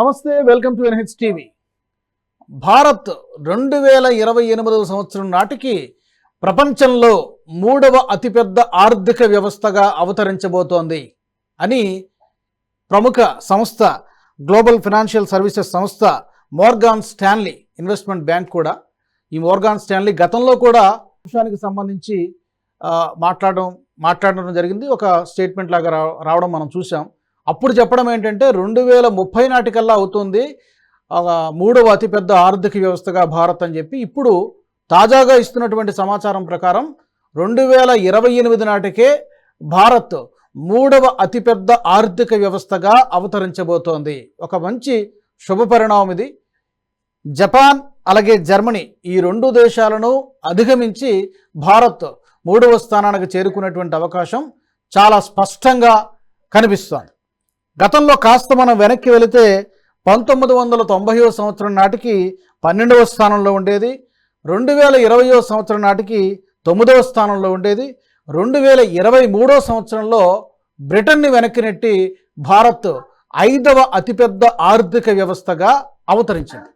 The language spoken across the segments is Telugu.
నమస్తే welcome to NH TV. Bharat రెండు వేల ఇరవై ఎనిమిదవ సంవత్సరం నాటికి ప్రపంచంలో మూడవ అతిపెద్ద ఆర్థిక వ్యవస్థగా అవతరించబోతోంది అని ప్రముఖ సంస్థ గ్లోబల్ ఫినాన్షియల్ సర్వీసెస్ సంస్థ మోర్గాన్ స్టాన్లీ ఇన్వెస్ట్మెంట్ బ్యాంక్ కూడా ఈ మోర్గాన్ స్టాన్లీ గతంలో కూడా అంశానికి సంబంధించి మాట్లాడడం మాట్లాడడం జరిగింది. ఒక స్టేట్మెంట్ లాగా రావడం మనం చూసాం అప్పుడు చెప్పడం ఏంటంటే రెండు వేల ముప్పై నాటికల్లా అవుతుంది. మూడవ అతిపెద్ద ఆర్థిక వ్యవస్థగా భారత్ అని చెప్పి ఇప్పుడు తాజాగా ఇస్తున్నటువంటి సమాచారం ప్రకారం రెండు వేల ఇరవై ఎనిమిది నాటికే భారత్ మూడవ అతిపెద్ద ఆర్థిక వ్యవస్థగా అవతరించబోతోంది. ఒక మంచి శుభ పరిణామం ఇది. జపాన్ అలాగే జర్మనీ ఈ రెండు దేశాలను అధిగమించి భారత్ మూడవ స్థానానికి చేరుకునేటువంటి అవకాశం చాలా స్పష్టంగా కనిపిస్తోంది. గతంలో కాస్త మనం వెనక్కి వెళితే పంతొమ్మిది వందల తొంభైవ సంవత్సరం నాటికి పన్నెండవ స్థానంలో ఉండేది రెండు వేల ఇరవయో సంవత్సరం నాటికి తొమ్మిదవ స్థానంలో ఉండేది రెండు వేల ఇరవై మూడో సంవత్సరంలో బ్రిటన్ని వెనక్కి నెట్టి భారత్ ఐదవ అతిపెద్ద ఆర్థిక వ్యవస్థగా అవతరించింది.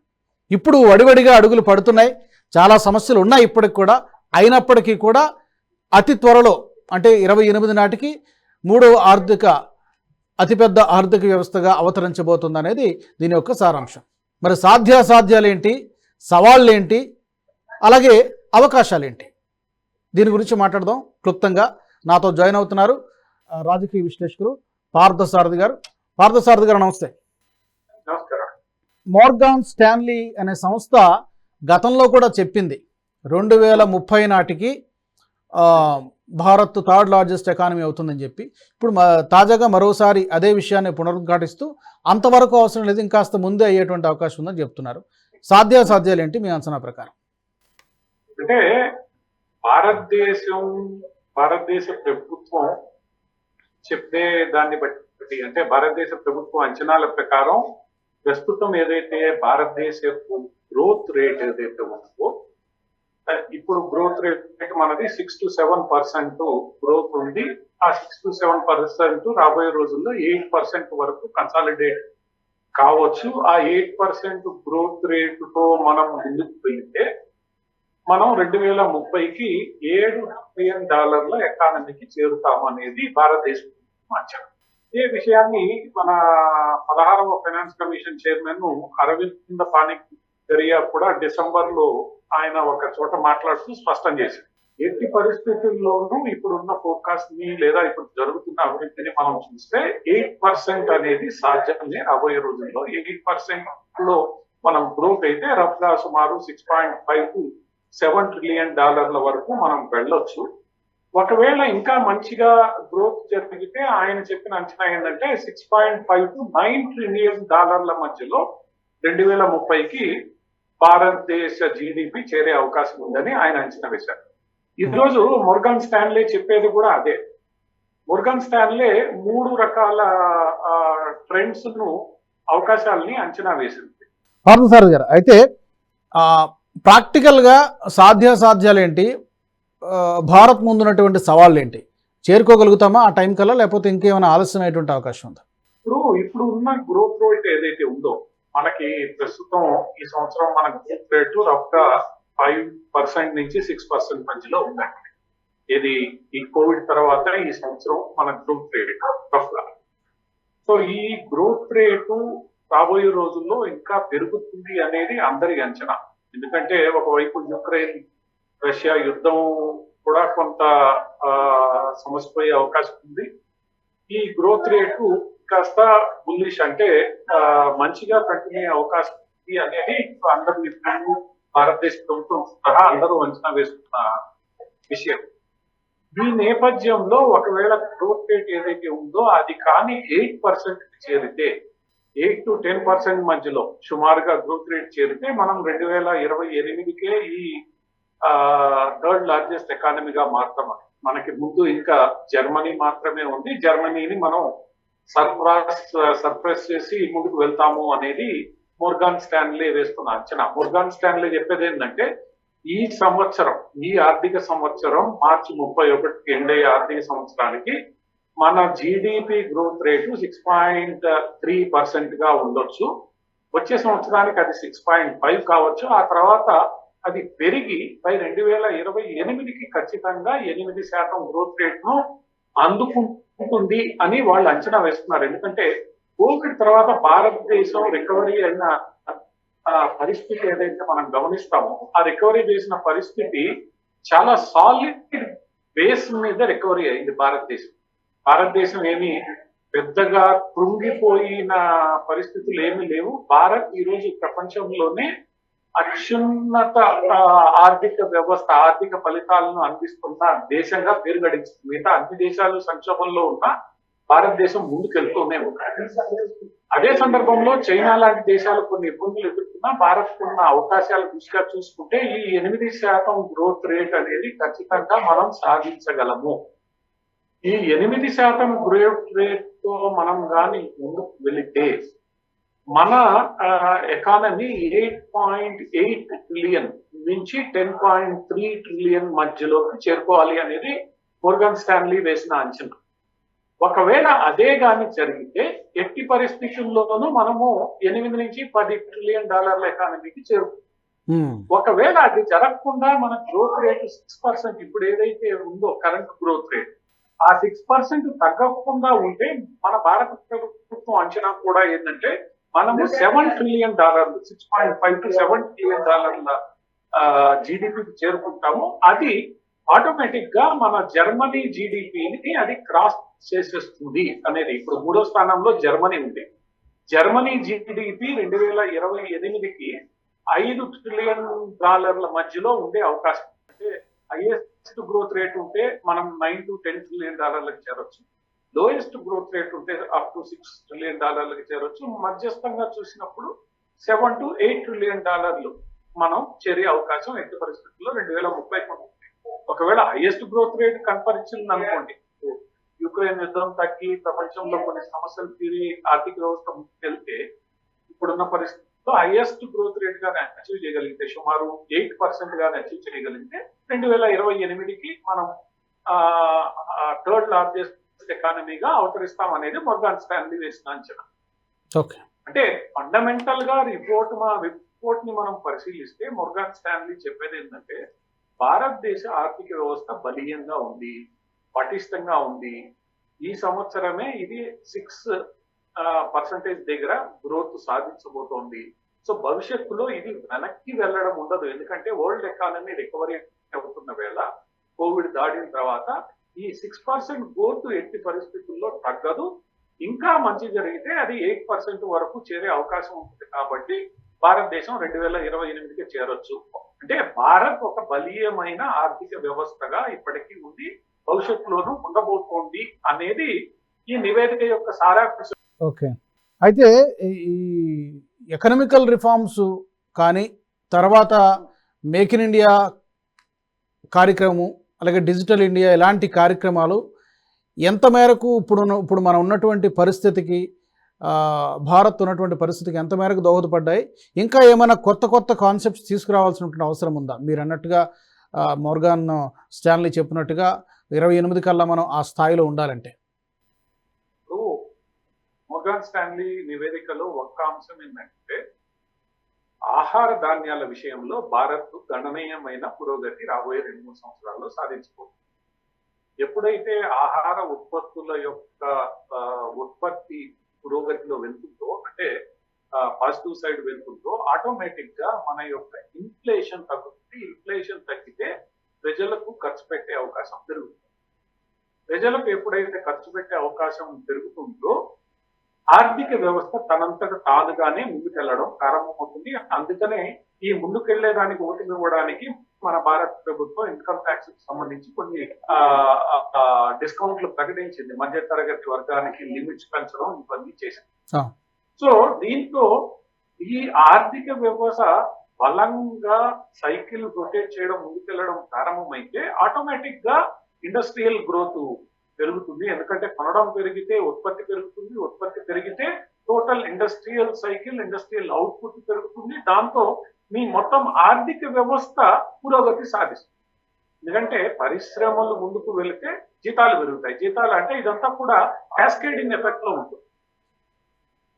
ఇప్పుడు వడివడిగా అడుగులు పడుతున్నాయి చాలా సమస్యలు ఉన్నాయి ఇప్పటికి కూడా. అయినప్పటికీ కూడా అతి త్వరలో అంటే ఇరవై ఎనిమిది నాటికి మూడవ ఆర్థిక అతిపెద్ద ఆర్థిక వ్యవస్థగా అవతరించబోతుంది అనేది దీని యొక్క సారాంశం. మరి సాధ్యాసాధ్యాలేంటి? సవాళ్ళేంటి? అలాగే అవకాశాలేంటి? దీని గురించి మాట్లాడదాం. క్లుప్తంగా నాతో జాయిన్ అవుతున్నారు రాజకీయ విశ్లేషకులు పార్థసారథి గారు. పార్థసారథి గారు నమస్తే. మోర్గాన్ స్టాన్లీ అనే సంస్థ గతంలో కూడా చెప్పింది. రెండు వేల ముప్పై నాటికి భారత్ థర్డ్ లార్జెస్ట్ ఎకానమీ అవుతుందని చెప్పి ఇప్పుడు తాజాగా మరోసారి అదే విషయాన్ని పునరుద్ఘాటిస్తూ అంతవరకు అవసరం లేదు ఇంకాస్త ముందే అయ్యేటువంటి అవకాశం ఉందని చెప్తున్నారు. సాధ్యాసాధ్యాలు ఏంటి మీ అంచనా ప్రకారం? అంటే భారతదేశం భారతదేశ ప్రభుత్వం చెప్పే దాన్ని బట్టి అంటే భారతదేశ ప్రభుత్వం అంచనాల ప్రకారం ప్రస్తుతం ఏదైతే భారతదేశ గ్రోత్ రేట్ ఏదైతే ఉందో ఇప్పుడు గ్రోత్ రేట్ మనది six to seven percent growth ఉంది. ఆ సిక్స్ టు సెవెన్ పర్సెంట్ రాబోయే రోజుల్లో ఎయిట్ పర్సెంట్ వరకు కన్సాలిడేట్ కావచ్చు. ఆ ఎయిట్ పర్సెంట్ గ్రోత్ రేటుతో మనం ముందుకు వెళ్తే మనం రెండు వేల ముప్పైకి ఏడు ట్రిలియన్ డాలర్ల ఎకానమీకి చేరుతామనేది భారతదేశం అంచనా ఇదే విషయాన్ని మన పదహారవ finance commission chairman Arvind Panagariya కూడా డిసెంబర్లో ఆయన ఒక చోట మాట్లాడుతూ స్పష్టం చేశారు. ఎట్టి పరిస్థితుల్లోనూ ఇప్పుడున్న ఫోర్కాస్ట్ని లేదా ఇప్పుడు జరుగుతున్న అభివృద్ధిని మనం చూస్తే ఎయిట్ పర్సెంట్ అనేది సాధ్యమే రాబోయే రోజుల్లో ఎయిట్ పర్సెంట్లో మనం గ్రోత్ అయితే రఫ్గా సుమారు six point five to seven trillion డాలర్ల వరకు మనం వెళ్ళొచ్చు. ఒకవేళ ఇంకా మంచిగా గ్రోత్ జరిగితే ఆయన చెప్పిన అంచనా ఏంటంటే six point five to nine trillion డాలర్ల మధ్యలో రెండు వేల ముప్పైకి భారతదేశ జీడిపి చేరే అవకాశం ఉందని ఆయన అంచనా వేశారు. ఈ రోజు మొర్గాన్ స్టాన్లే చెప్పేది కూడా అదే. మొర్గాన్ స్టాన్లే మూడు రకాల ట్రెండ్స్ను అవకాశాలని అంచనా వేసింది. పార్థసారథి గారు అయితే ఆ, ప్రాక్టికల్గా సాధ్యాసాధ్యాలు ఏంటి భారత్ ముందున్నటువంటి సవాళ్ళు ఏంటి చేరుకోగలుగుతామా ఆ టైం కల్లా లేకపోతే ఇంకేమైనా ఆలస్యం అయ్యేటువంటి అవకాశం ఉందా? ఇప్పుడు ఇప్పుడు ఉన్న గ్రోత్ రేట్ ఏదైతే ఉందో మనకి ప్రస్తుతం ఈ సంవత్సరం మన గ్రోత్ రేటు రఫ్గా ఫైవ్ పర్సెంట్ నుంచి సిక్స్ పర్సెంట్ మధ్యలో ఉందండి. ఇది ఈ కోవిడ్ తర్వాత ఈ సంవత్సరం మన గ్రోత్ రేట్ రఫ్గా సో ఈ గ్రోత్ రేటు రాబోయే రోజుల్లో ఇంకా పెరుగుతుంది అనేది అందరి అంచనా. ఎందుకంటే ఒకవైపు యుక్రెయిన్ రష్యా యుద్ధం కూడా కొంత సమస్యపోయే అవకాశం ఉంది. ఈ గ్రోత్ రేటు కాస్త బుల్లిష్ అంటే మంచిగా కంటిన్యూ అవకాశం ఉంది అనేది అందరు నిపుణులు భారతదేశ ప్రభుత్వం సహా అందరూ అంచనా వేస్తున్న విషయం. ఈ నేపథ్యంలో ఒకవేళ గ్రోత్ రేట్ ఏదైతే ఉందో అది కానీ ఎయిట్ పర్సెంట్ చేరితే ఎయిట్ టు టెన్ పర్సెంట్ మధ్యలో సుమారుగా గ్రోత్ రేట్ చేరితే మనం రెండు వేల ఇరవై ఎనిమిదికే ఈ థర్డ్ లార్జెస్ట్ ఎకానమీగా మారుతామని మనకి ముందు ఇంకా జర్మనీ మాత్రమే ఉంది. జర్మనీని మనం సర్ప్రైజ్ సర్ప్రెస్ చేసి ముందుకు వెళ్తాము అనేది మోర్గాన్ స్టాన్లే వేస్తున్న అంచనా. మోర్గాన్ స్టాన్లే చెప్పేది ఏంటంటే ఈ సంవత్సరం ఈ ఆర్థిక సంవత్సరం మార్చి ముప్పై ఒకటికి ఎండ్ అయ్యే ఆర్థిక సంవత్సరానికి మన GDP growth rate six point three పర్సెంట్గా ఉండొచ్చు. వచ్చే సంవత్సరానికి అది సిక్స్ పాయింట్ ఫైవ్ కావచ్చు. ఆ తర్వాత అది పెరిగి పై రెండు వేల ఇరవై ఎనిమిదికి ఖచ్చితంగా ఎనిమిది శాతం గ్రోత్ రేట్ను ఉంటుంది అని వాళ్ళు అంచనా వేస్తున్నారు. ఎందుకంటే కోవిడ్ తర్వాత భారతదేశం రికవరీ అయిన ఆ పరిస్థితి ఏదైతే మనం గమనిస్తామో ఆ రికవరీ చేసిన పరిస్థితి చాలా సాలిడ్ బేస్ మీద రికవరీ అయింది భారతదేశం. భారతదేశం ఏమి పెద్దగా కృంగిపోయిన పరిస్థితులు ఏమీ లేవు. భారత్ ఈరోజు ప్రపంచంలోనే అత్యున్నత ఆర్థిక వ్యవస్థ ఆర్థిక ఫలితాలను అందిస్తున్న దేశంగా పేరు గడించింది మిగతా అన్ని దేశాలు సంక్షోభంలో ఉన్న భారతదేశం ముందుకెళ్తూనే ఉన్నాయి అదే సందర్భంలో చైనా లాంటి దేశాలు కొన్ని ఇబ్బందులు ఎదుర్కొన్నా భారత్ ఉన్న అవకాశాల దృష్టిగా చూసుకుంటే ఈ ఎనిమిది శాతం గ్రోత్ రేట్ అనేది ఖచ్చితంగా మనం సాధించగలము. ఈ ఎనిమిది శాతం గ్రోత్ రేట్తో మనం కానీ ముందుకు వెళితే మన economy eight point eight trillion నుంచి టెన్ పాయింట్ త్రీ ట్రిలియన్ మధ్యలోకి చేరుకోవాలి అనేది మోర్గన్ స్టాన్లీ వేసిన అంచనా. ఒకవేళ అదే గాని జరిగితే ఎట్టి పరిస్థితుల్లోనూ మనము ఎనిమిది నుంచి పది ట్రిలియన్ డాలర్ల ఎకానమీకి చేరు ఉమ్, ఒకవేళ అది జరగకుండా మన గ్రోత్ రేట్ సిక్స్ పర్సెంట్ ఇప్పుడు ఏదైతే ఉందో కరెంట్ గ్రోత్ రేట్ ఆ సిక్స్ పర్సెంట్ తగ్గకుండా ఉంటే మన భారత ప్రభుత్వం అంచనా కూడా ఏంటంటే మనము సెవెన్ ట్రిలియన్ డాలర్లు six point five to seven trillion డాలర్ల జీడిపికి చేరుకుంటాము. అది ఆటోమేటిక్గా మన జర్మనీ జీడిపిని అది క్రాస్ చేసేస్తుంది అనేది. ఇప్పుడు మూడో స్థానంలో జర్మనీ ఉంది. జర్మనీ జీడిపి రెండు వేల ఇరవై ఎనిమిదికి ఐదు ట్రిలియన్ డాలర్ల మధ్యలో ఉండే అవకాశం. అంటే హైయెస్ట్ గ్రోత్ రేట్ ఉంటే మనం నైన్ టు టెన్ ట్రిలియన్ డాలర్లకు చేరొచ్చు. లోయెస్ట్ గ్రోత్ రేట్ ఉంటే అప్ టు సిక్స్ ట్రిలియన్ డాలర్లకు చేరొచ్చు. మధ్యస్థంగా చూసినప్పుడు సెవెన్ టు ఎయిట్ ట్రిలియన్ డాలర్లు మనం చేరే అవకాశం ఎట్టి పరిస్థితుల్లో రెండు వేల ముప్పై ఉంటుంది ఒకవేళ హైయెస్ట్ గ్రోత్ రేట్ కనపరిచింది అనుకోండి. యుక్రెయిన్ యుద్ధం తగ్గి ప్రపంచంలో కొన్ని సమస్యలు తీరి ఆర్థిక వ్యవస్థ ముందుకెళ్తే ఇప్పుడున్న పరిస్థితుల్లో హైయెస్ట్ గ్రోత్ రేట్ గానే అచీవ్ చేయగలిగితే సుమారు ఎయిట్ పర్సెంట్ గానే అచీవ్ చేయగలిగితే రెండు వేల ఇరవై ఎనిమిదికి మనం థర్డ్ లార్జెస్ట్ ఎకానమీగా అవతరిస్తాం అనేది మొర్గాన్ స్టాన్లీ వేసిన అంచనా. ఓకే అంటే ఫండమెంటల్గా రిపోర్ట్ మా రిపోర్ట్ని మనం పరిశీలిస్తే మొర్గాన్ స్టాన్లీ చెప్పేది ఏంటంటే భారతదేశ ఆర్థిక వ్యవస్థ బలీయంగా ఉంది పటిష్టంగా ఉంది. ఈ సంవత్సరమే ఇది సిక్స్ పర్సంటేజ్ దగ్గర గ్రోత్ సాధించబోతోంది. సో భవిష్యత్తులో ఇది వెనక్కి వెళ్ళడం ఉండదు. ఎందుకంటే వరల్డ్ ఎకానమీ రికవరీ అవుతున్న వేళ కోవిడ్ దాడిన తర్వాత ఈ సిక్స్ పర్సెంట్ గ్రోత్ ఎట్టి పరిస్థితుల్లో తగ్గదు. ఇంకా మంచి జరిగితే అది ఎయిట్ పర్సెంట్ వరకు చేరే అవకాశం ఉంటుంది. కాబట్టి భారతదేశం రెండు వేల ఇరవై ఎనిమిదికి చేరొచ్చు. అంటే భారత్ ఒక బలీయమైన ఆర్థిక వ్యవస్థగా ఇప్పటికీ ఉంది. భవిష్యత్తులోనూ ఉండబోతోంది అనేది ఈ నివేదిక యొక్క సారాంశం. ఓకే. అయితే ఈ ఎకనామికల్ రిఫార్మ్స్ కానీ తర్వాత మేక్ ఇన్ ఇండియా కార్యక్రమం అలాగే డిజిటల్ ఇండియా ఇలాంటి కార్యక్రమాలు ఎంత మేరకు ఇప్పుడు ఇప్పుడు మనం ఉన్నటువంటి పరిస్థితికి భారత్ ఉన్నటువంటి పరిస్థితికి ఎంత మేరకు దోహదపడ్డాయి ఇంకా ఏమైనా కొత్త కొత్త కాన్సెప్ట్స్ తీసుకురావాల్సినటువంటి అవసరం ఉందా? మీరు అన్నట్టుగా మోర్గాన్ స్టాన్లీ చెప్పినట్టుగా ఇరవై ఎనిమిది కల్లా మనం ఆ స్థాయిలో ఉండాలంటే. మోర్గాన్ మొర్గాన్ స్టాన్లీ నివేదికలో ఒక్క అంశం ఏంటంటే ఆహార ధాన్యాల విషయంలో భారత్ గణనీయమైన పురోగతి రాబోయే రెండు మూడు సంవత్సరాల్లో సాధించుకోవచ్చు ఎప్పుడైతే ఆహార ఉత్పత్తుల యొక్క ఉత్పత్తి పురోగతిలో వెళ్తుందో అంటే పాజిటివ్ సైడ్ వెళ్తుందో ఆటోమేటిక్గా మన యొక్క ఇన్ఫ్లేషన్ తగ్గుతుంది. ఇన్ఫ్లేషన్ తగ్గితే ప్రజలకు ఖర్చు పెట్టే అవకాశం పెరుగుతుంది. ప్రజలకు ఎప్పుడైతే ఖర్చు పెట్టే అవకాశం పెరుగుతుందో ఆర్థిక వ్యవస్థ తనంతట తానుగానే ముందుకెళ్ళడం ప్రారంభమవుతుంది. అందుకనే ఈ ముందుకెళ్ళేదానికి ఓటు ఇవ్వడానికి మన భారత ప్రభుత్వం ఇన్కమ్ ట్యాక్స్కి సంబంధించి కొన్ని డిస్కౌంట్లు ప్రకటించింది. మధ్య తరగతి వర్గానికి లిమిట్స్ పెంచడం ఇవన్నీ చేసింది. సో దీంతో ఈ ఆర్థిక వ్యవస్థ బలంగా సైకిల్ రొటేట్ చేయడం ముందుకెళ్ళడం ప్రారంభమైతే ఆటోమేటిక్గా ఇండస్ట్రియల్ గ్రోత్ పెరుగుతుంది. ఎందుకంటే కొనడం పెరిగితే ఉత్పత్తి పెరుగుతుంది ఉత్పత్తి పెరిగితే total industrial cycle industrial output పెరుగుతుంది. దాంతో మీ మొత్తం ఆర్థిక వ్యవస్థ పురోగతి సాధిస్తుంది. ఎందుకంటే పరిశ్రమలు ముందుకు వెళితే జీతాలు పెరుగుతాయి. జీతాలు అంటే ఇదంతా కూడా క్యాస్కేడింగ్ ఎఫెక్ట్లో ఉంటుంది.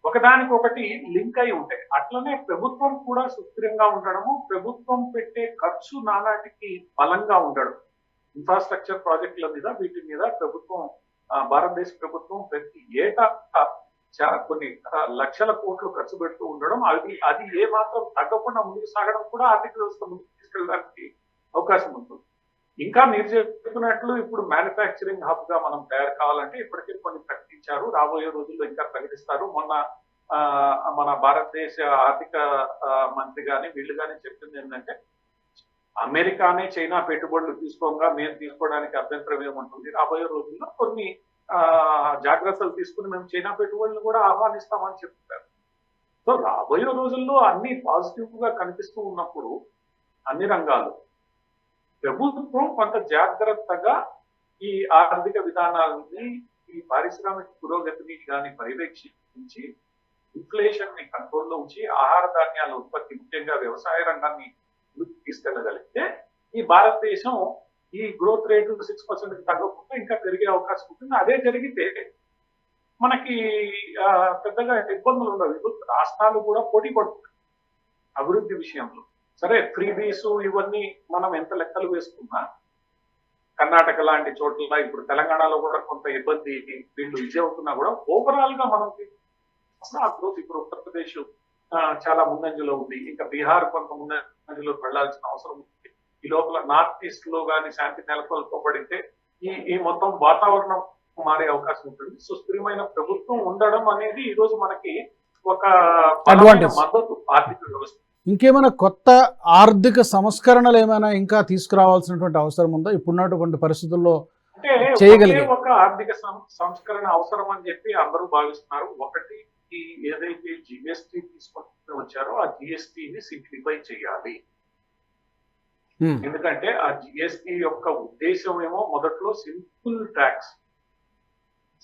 ఒకదానికొకటి లింక్ అయి ఉంటాయి. అట్లనే ప్రభుత్వం కూడా సుస్థిరంగా ఉండడము ప్రభుత్వం పెట్టే ఖర్చు నానాటికి బలంగా ఉండడం. ఇన్ఫ్రాస్ట్రక్చర్ ప్రాజెక్టుల మీద వీటి మీద ప్రభుత్వం భారతదేశ ప్రభుత్వం ప్రతి ఏటా కొన్ని లక్షల కోట్లు ఖర్చు పెడుతూ ఉండడం అది అది ఏ మాత్రం తగ్గకుండా ముందుకు సాగడం కూడా ఆర్థిక వ్యవస్థ ముందుకు తీసుకెళ్ళడానికి అవకాశం ఉంటుంది. ఇంకా మీరు చెప్పినట్లు ఇప్పుడు మ్యానుఫ్యాక్చరింగ్ హబ్గా మనం తయారు కావాలంటే ఇప్పటికే కొన్ని ప్రకటించారు. రాబోయే రోజుల్లో ఇంకా ప్రకటిస్తారు. మొన్న ఆ, మన భారతదేశ ఆర్థిక మంత్రి గాని వీళ్ళు కానీ చెప్పింది ఏంటంటే అమెరికానే చైనా పెట్టుబడులు తీసుకోగా మేము తీసుకోవడానికి అభ్యంతరం ఏముంటుంది రాబోయే రోజుల్లో కొన్ని ఆ, జాగ్రత్తలు తీసుకుని మేము చైనా పెట్టుబడులు కూడా ఆహ్వానిస్తామని చెప్తారు. సో రాబోయే రోజుల్లో అన్ని పాజిటివ్గా కనిపిస్తూ ఉన్నప్పుడు అన్ని రంగాలు ప్రభుత్వం కొంత జాగ్రత్తగా ఈ ఆర్థిక విధానాలని ఈ పారిశ్రామిక పురోగతిని కానీ పర్యవేక్షించి ఇన్ఫ్లేషన్ని కంట్రోల్లో ఉంచి ఆహార ధాన్యాల ఉత్పత్తి ముఖ్యంగా వ్యవసాయ రంగాన్ని తీసుకెళ్ళగలిగితే ఈ భారతదేశం ఈ గ్రోత్ రేటు సిక్స్ పర్సెంట్ తగ్గకుండా ఇంకా పెరిగే అవకాశం ఉంటుంది. అదే జరిగితే మనకి పెద్దగా ఇబ్బందులు ఉండవు. రాష్ట్రాలు కూడా పోటీ పడుతున్నాయి అభివృద్ధి విషయంలో. సరే ఫ్రీబీస్ ఇవన్నీ మనం ఎంత లెక్కలు వేసుకున్నా కర్ణాటక లాంటి చోట్ల ఇప్పుడు తెలంగాణలో కూడా కొంత ఇబ్బంది వీళ్ళు ఇది అవుతున్నా కూడా ఓవరాల్గా మనకి ఆ గ్రోత్ ఇప్పుడు ఉత్తరప్రదేశ్ చాలా ముందంజలో ఉంది. ఇంకా బీహార్ కొంత ముందంజలో వెళ్ళాల్సిన అవసరం ఉంది. ఈ లోపల నార్త్ ఈస్ట్లో కానీ శాంతి నెలకొల్పబడితే ఈ ఈ మొత్తం వాతావరణం మారే అవకాశం ఉంటుంది. సుస్థిరమైన ప్రభుత్వం ఉండడం అనేది ఈ రోజు మనకి ఒక. మద్దతు ఆర్థిక వ్యవస్థ. ఇంకేమైనా కొత్త ఆర్థిక సంస్కరణలు ఏమైనా ఇంకా తీసుకురావాల్సినటువంటి అవసరం ఉందా? ఇప్పుడున్నటువంటి పరిస్థితుల్లో చేయగలిగే. ఒకే ఆర్థిక సంస్కరణ అవసరం అని చెప్పి అందరూ భావిస్తున్నారు. ఒకటి ఈ ఏదైతే జిఎస్టి తీసుకొని వచ్చారో ఆ జిఎస్టి ని సింప్లిఫై చేయాలి. హ్మ్, ఎందుకంటే ఆ జిఎస్టి యొక్క ఉద్దేశం ఏమో మొదట్లో సింపుల్ ట్యాక్స్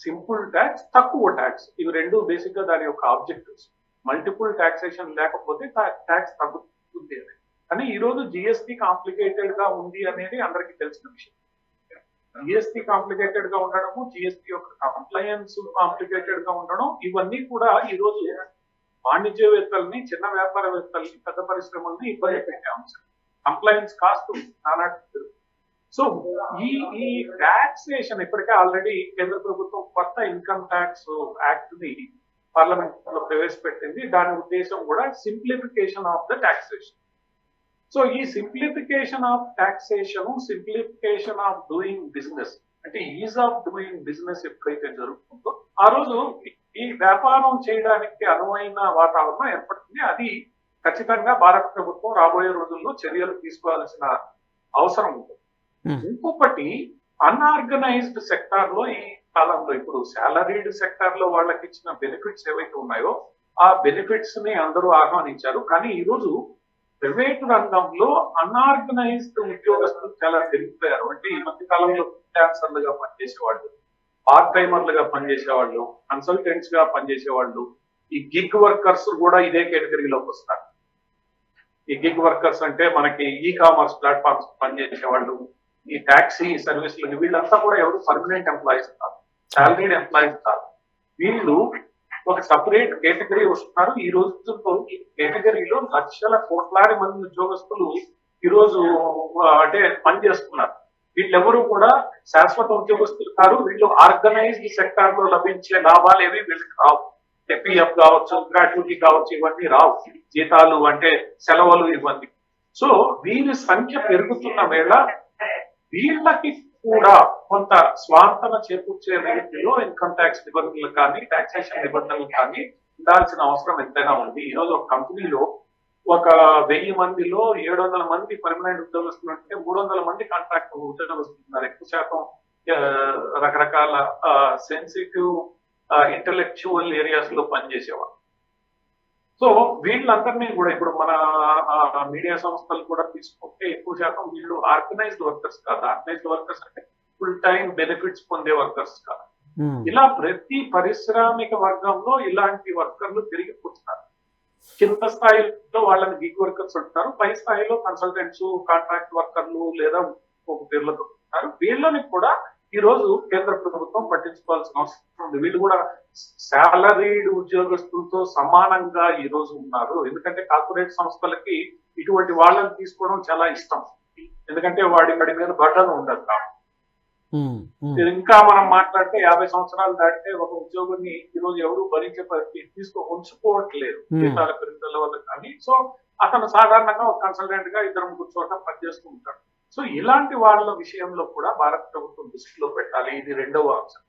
సింపుల్ ట్యాక్స్ తక్కువ ట్యాక్స్ ఇవి రెండు బేసిక్గా దాని యొక్క ఆబ్జెక్టివ్స్ మల్టిపుల్ టాక్సేషన్ లేకపోతే ట్యాక్స్ తగ్గుతుంది అని. కానీ ఈ రోజు జిఎస్టి కాంప్లికేటెడ్గా ఉంది అనేది అందరికీ తెలిసిన విషయం. జిఎస్టి కాంప్లికేటెడ్గా ఉండడము జిఎస్టి యొక్క కంప్లయన్స్ కాంప్లికేటెడ్గా ఉండడం ఇవన్నీ కూడా ఈ రోజు వాణిజ్యవేత్తల్ని చిన్న వ్యాపారవేత్తల్ని పెద్ద పరిశ్రమల్ని ఇబ్బంది పెట్టే అంశం కంప్లయన్స్ కాస్ట్ చాలా సో ఈ ఈ టాక్సేషన్ ఇప్పటికే ఆల్రెడీ కేంద్ర ప్రభుత్వం కొత్త ఇన్కమ్ ట్యాక్స్ యాక్ట్ని పార్లమెంట్లో ప్రవేశపెట్టింది. దాని ఉద్దేశం కూడా simplification of the taxation so ఈ simplification of taxation simplification of doing business అంటే ఈజ్ ఆఫ్ డూయింగ్ బిజినెస్ ఎప్పుడైతే జరుగుతుందో ఆ రోజు ఈ వ్యాపారం చేయడానికి అనువైన వాతావరణం ఏర్పడుతుంది. అది ఖచ్చితంగా భారత ప్రభుత్వం రాబోయే రోజుల్లో చర్యలు తీసుకోవాల్సిన అవసరం ఉంటుంది. హ్మ్. ఇంకొకటి అన్ఆర్గనైజ్డ్ సెక్టార్లో ఈ కాలంలో ఇప్పుడు సాలరీడ్ సెక్టార్లో వాళ్ళకి ఇచ్చిన బెనిఫిట్స్ ఏవైతే ఉన్నాయో ఆ బెనిఫిట్స్ని అందరూ ఆహ్వానించారు. కానీ ఈ రోజు ప్రైవేట్ రంగంలో అన్ఆర్గనైజ్డ్ ఉద్యోగస్తులు చాలా పెరిగిపోయారు. అంటే ఈ మధ్య కాలంలో డాన్సర్లుగా పనిచేసేవాళ్ళు పార్ట్ టైమర్లుగా పనిచేసేవాళ్ళు కన్సల్టెంట్స్గా పనిచేసేవాళ్ళు ఈ గిగ్ వర్కర్స్ కూడా ఇదే కేటగిరీలోకి వస్తారు. ఈ గిగ్ వర్కర్స్ అంటే మనకి ఈ కామర్స్ ప్లాట్ఫామ్స్ పనిచేసేవాళ్ళు ఈ టాక్సీ సర్వీసులు వీళ్ళంతా కూడా ఎవరు పర్మనెంట్ ఎంప్లాయీస్ కాదు శాలరీడ్ ఎంప్లాయీస్ కాదు. వీళ్ళు ఒక సపరేట్ కేటగిరీ వస్తున్నారు. ఈ రోజు ఈ కేటగిరీలో లక్షల కోట్లాది మంది ఉద్యోగస్తులు ఈ రోజు అంటే పని చేస్తున్నారు. వీళ్ళెవరూ కూడా శాశ్వత ఉద్యోగస్తులు కాదు వీళ్ళు ఆర్గనైజ్డ్ సెక్టార్లో లభించే లాభాలు ఏవి వీళ్ళకి రావు. పిఎఫ్ కావచ్చు గ్రాట్యుటీ కావచ్చు ఇవన్నీ రావు. జీతాలు అంటే సెలవులు ఇవన్నీ సో వీరి సంఖ్య పెరుగుతున్న వేళ వీళ్ళకి కూడా కొంత స్వాంతన చేకూర్చే రీతిలో ఇన్కమ్ ట్యాక్స్ నిబంధనలు కానీ టాక్సేషన్ నిబంధనలు కానీ ఉండాల్సిన అవసరం ఎంతైనా ఉంది. ఈ రోజు ఒక కంపెనీలో ఒక వెయ్యి మందిలో ఏడు వందల మంది పర్మనెంట్ ఉద్యోగస్తులు అంటే మూడు వందల మంది కాంట్రాక్ట్ ఉద్యోగస్తులు వస్తున్నారు ఎక్కువ శాతం రకరకాల సెన్సిటివ్ ఇంటలెక్చువల్ ఏరియాస్లో పనిచేసేవాళ్ళు. సో వీళ్ళందరినీ కూడా ఇప్పుడు మన మీడియా సంస్థలు కూడా తీసుకుంటే ఎక్కువ శాతం వీళ్ళు ఆర్గనైజ్డ్ వర్కర్స్ కాదు? ఆర్గనైజ్డ్ వర్కర్స్ అంటే ఫుల్ టైం బెనిఫిట్స్ పొందే వర్కర్స్ కాదు? హ్మ్, ఇలా ప్రతి పారిశ్రామిక వర్గంలో ఇలాంటి వర్కర్లు పెరిగిపోతున్నారు కింద స్థాయిలో వాళ్ళని గిగ్ వర్కర్స్ ఉంటున్నారు పై స్థాయిలో కన్సల్టెంట్స్ కాంట్రాక్ట్ వర్కర్లు లేదా ఒక పేర్లతో ఉంటున్నారు వీళ్ళని కూడా ఈ రోజు కేంద్ర ప్రభుత్వం పట్టించుకోవాల్సిన అవసరం ఉంది. వీళ్ళు కూడా సాలరీడ్ ఉద్యోగస్తులతో సమానంగా ఈ రోజు ఉన్నారు. ఎందుకంటే కార్పొరేట్ సంస్థలకి ఇటువంటి వాళ్ళని తీసుకోవడం చాలా ఇష్టం. ఎందుకంటే వాడి వాడి మీద బట్టలు ఉండదు ఇంకా మనం మాట్లాడితే యాభై సంవత్సరాలు దాటితే ఒక ఉద్యోగిని ఈ రోజు ఎవరు భరించే పరిస్థితి తీసుకో ఉంచుకోవట్లేదు. జీతాల పెరుగుదల వల్ల కానీ. సో అతను సాధారణంగా ఒక కన్సల్టెంట్గా ఇద్దరు ముగ్గురు చోట పనిచేస్తూ ఉంటాడు. సో ఇలాంటి వాళ్ళ విషయంలో కూడా భారత ప్రభుత్వం దృష్టిలో పెట్టాలి. ఇది రెండవ అంశం.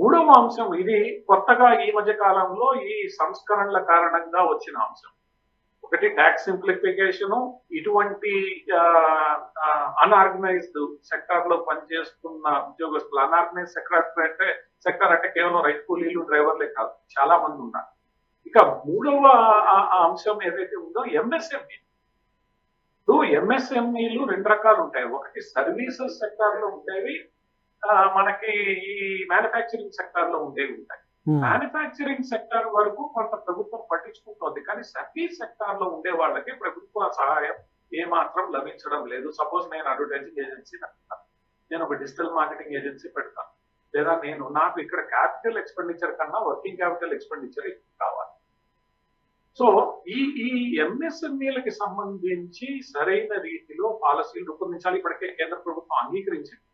మూడవ అంశం ఇది కొత్తగా ఈ మధ్య కాలంలో ఈ సంస్కరణల కారణంగా వచ్చిన అంశం. ఒకటి ట్యాక్స్ సింప్లిఫికేషన్ ఇటువంటి అన్ఆర్గనైజ్డ్ సెక్టార్లో పనిచేస్తున్న ఉద్యోగస్తులు అన్ఆర్గనైజ్ సెక్టర్ అంటే సెక్టర్ అంటే కేవలం రైతు కూలీలు డ్రైవర్లే కాదు చాలా మంది ఉన్నారు. ఇక మూడవ ఆ- అంశం ఏదైతే ఉందో ఎంఎస్ఎంఈ ఇప్పుడు ఎంఎస్ఎంఈలు రెండు రకాలు ఉంటాయి ఒకటి సర్వీసెస్ సెక్టార్లో ఉండేవి మనకి ఈ మ్యానుఫ్యాక్చరింగ్ సెక్టార్లో ఉండేవి ఉంటాయి. మ్యానుఫ్యాక్చరింగ్ సెక్టార్ వరకు కొంత ప్రభుత్వం పట్టించుకుంటోంది కానీ సర్వీస్ సెక్టార్లో ఉండే వాళ్ళకి ప్రభుత్వ సహాయం ఏ మాత్రం లభించడం లేదు. సపోజ్ నేను అడ్వర్టైజింగ్ ఏజెన్సీ నడుపుతాను నేను ఒక డిజిటల్ మార్కెటింగ్ ఏజెన్సీ పెడతాను లేదా నేను నాకు ఇక్కడ క్యాపిటల్ ఎక్స్పెండిచర్ కన్నా వర్కింగ్ క్యాపిటల్ ఎక్స్పెండిచర్ కావాలి. సో ఈ ఈ ఎంఎస్ఎంఈలకి సంబంధించి సరైన రీతిలో పాలసీలు రూపొందించాలి. ఇప్పటికే కేంద్ర ప్రభుత్వం అంగీకరించింది.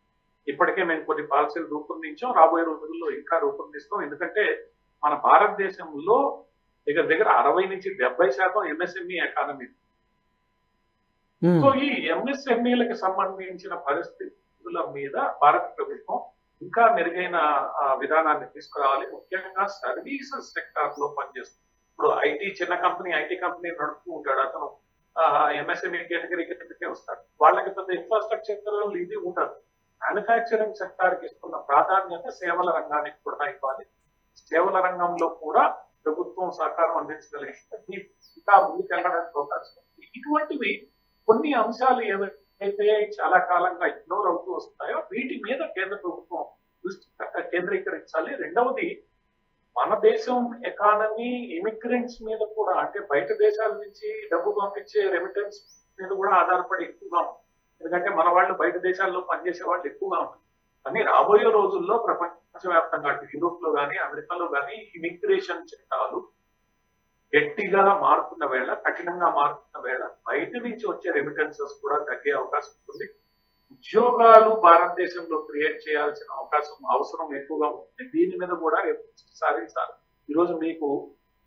ఇప్పటికే మేము కొన్ని పాలసీలు రూపొందించాం. రాబోయే రోజుల్లో ఇంకా రూపొందిస్తాం. ఎందుకంటే మన భారతదేశంలో దగ్గర దగ్గర అరవై నుంచి డెబ్బై శాతం ఎంఎస్ఎంఈ ఎకానమీ సో ఈ ఎంఎస్ఎంఈలకు సంబంధించిన పరిస్థితుల మీద భారత ప్రభుత్వం ఇంకా మెరుగైన విధానాన్ని తీసుకురావాలి. ముఖ్యంగా సర్వీసెస్ సెక్టార్లో పనిచేస్తుంది ఇప్పుడు ఐటీ చిన్న కంపెనీ ఐటీ కంపెనీ నడుపుతూ ఉంటాడు. అతను ఎంఎస్ఎంఈ కేటగిరీ కిందకే వస్తాడు. వాళ్ళకి పెద్ద ఇన్ఫ్రాస్ట్రక్చర్ ఇది ఉండదు. మ్యానుఫ్యాక్చరింగ్ సెక్టార్కి ఇస్తున్న ప్రాధాన్యత సేవల రంగానికి కూడా ఇవ్వాలి. సేవల రంగంలో కూడా ప్రభుత్వం సహకారం అందించగలిగితే ఇంకా ముందుకెళ్ళడానికి అవకాశం ఉంది. ఇటువంటివి కొన్ని అంశాలు ఏవైతే చాలా కాలంగా ఇగ్నోర్ అవుతూ వస్తాయో వీటి మీద కేంద్ర ప్రభుత్వం దృష్టి కేంద్రీకరించాలి. రెండవది మన దేశం ఎకానమీ ఇమిగ్రెంట్స్ మీద కూడా అంటే బయట దేశాల నుంచి డబ్బు పంపించే రెమిటెన్స్ మీద కూడా ఆధారపడి ఎక్కువగా ఉంది. ఎందుకంటే మన వాళ్ళు బయట దేశాల్లో పనిచేసే వాళ్ళు ఎక్కువగా ఉన్నారు. కానీ రాబోయే రోజుల్లో ప్రపంచవ్యాప్తంగా అటు యూరోప్లో కానీ అమెరికాలో కానీ ఇమిగ్రేషన్ చట్టాలు గట్టిగా మారుతున్న వేళ కఠినంగా మారుతున్న వేళ బయట నుంచి వచ్చే రెమిటెన్సెస్ కూడా తగ్గే అవకాశం ఉంటుంది ఉద్యోగాలు భారతదేశంలో క్రియేట్ చేయాల్సిన అవకాశం అవసరం ఎక్కువగా ఉంది. దీని మీద కూడా దృష్టి సాధించాలి ఈరోజు మీకు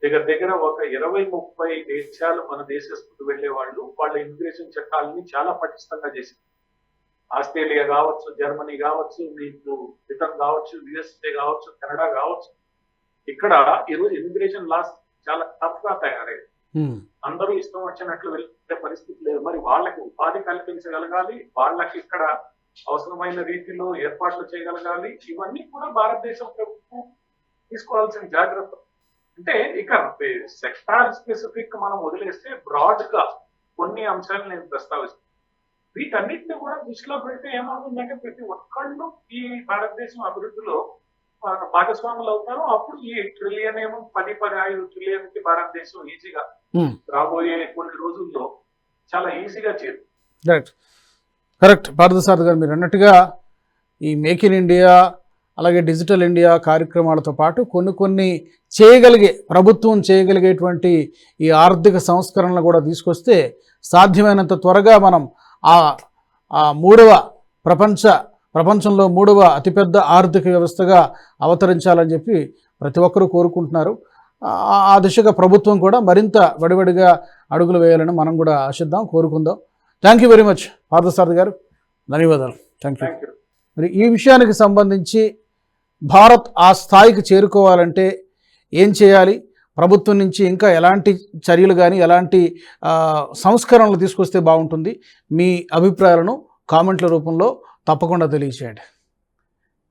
దగ్గర దగ్గర ఒక ఇరవై ముప్పై దేశాలు మన దేశస్తులు వెళ్ళే వాళ్ళు వాళ్ళ ఇమిగ్రేషన్ చట్టాలని చాలా పటిష్టంగా చేసింది ఆస్ట్రేలియా కావచ్చు జర్మనీ కావచ్చు మీకు బ్రిటన్ కావచ్చు యుఎస్ఏ కావచ్చు కెనడా కావచ్చు. ఇక్కడ ఈరోజు ఇమిగ్రేషన్ లాస్ చాలా టఫ్గా తయారయ్యాయి. అందరూ ఇష్టం వచ్చినట్లు వెళ్ళే పరిస్థితి లేదు. మరి వాళ్ళకి ఉపాధి కల్పించగలగాలి? వాళ్ళకి ఇక్కడ అవసరమైన రీతిలో ఏర్పాట్లు చేయగలగాలి? ఇవన్నీ కూడా భారతదేశం ప్రభుత్వం తీసుకోవాల్సిన జాగ్రత్త. అంటే ఇక సెక్టార్ స్పెసిఫిక్ మనం వదిలేస్తే బ్రాడ్గా కొన్ని అంశాలు నేను ప్రస్తావిస్తాను. వీటన్నిటిని కూడా దృష్టిలో పెడితే ఏమవుతుందంటే ప్రతి ఒక్కళ్ళు ఈ భారతదేశం అభివృద్ధిలో భాగస్వాములు అవుతారు. అప్పుడు ఈ ట్రిలియన్ ఏమో పది పది ఐదు ట్రిలియన్కి భారతదేశం ఈజీగా రాబోయే కొన్ని రోజుల్లో చాలా ఈజీగా చేరు. రైట్ కరెక్ట్ పార్థసారథి గారు మీరు అన్నట్టుగా ఈ మేక్ ఇన్ ఇండియా అలాగే డిజిటల్ ఇండియా కార్యక్రమాలతో పాటు కొన్ని కొన్ని చేయగలిగే ప్రభుత్వం చేయగలిగేటువంటి ఈ ఆర్థిక సంస్కరణలు కూడా తీసుకొస్తే సాధ్యమైనంత త్వరగా మనం ఆ మూడవ ప్రపంచ ప్రపంచంలో మూడవ అతిపెద్ద ఆర్థిక వ్యవస్థగా అవతరించాలని చెప్పి ప్రతి ఒక్కరూ కోరుకుంటున్నారు. ఆ- దిశగా ప్రభుత్వం కూడా మరింత వడివడిగా అడుగులు వేయాలని మనం కూడా ఆశిద్దాం కోరుకుందాం. Thank you very much Parthasarathi గారు. ధన్యవాదాలు. థ్యాంక్ యూ మరి ఈ విషయానికి సంబంధించి భారత్ ఆ స్థాయికి చేరుకోవాలంటే ఏం చేయాలి? ప్రభుత్వం నుంచి ఇంకా ఎలాంటి చర్యలు కానీ ఎలాంటి సంస్కరణలు తీసుకొస్తే బాగుంటుంది? మీ అభిప్రాయాలను కామెంట్ల రూపంలో తప్పకుండా తెలియచేయండి.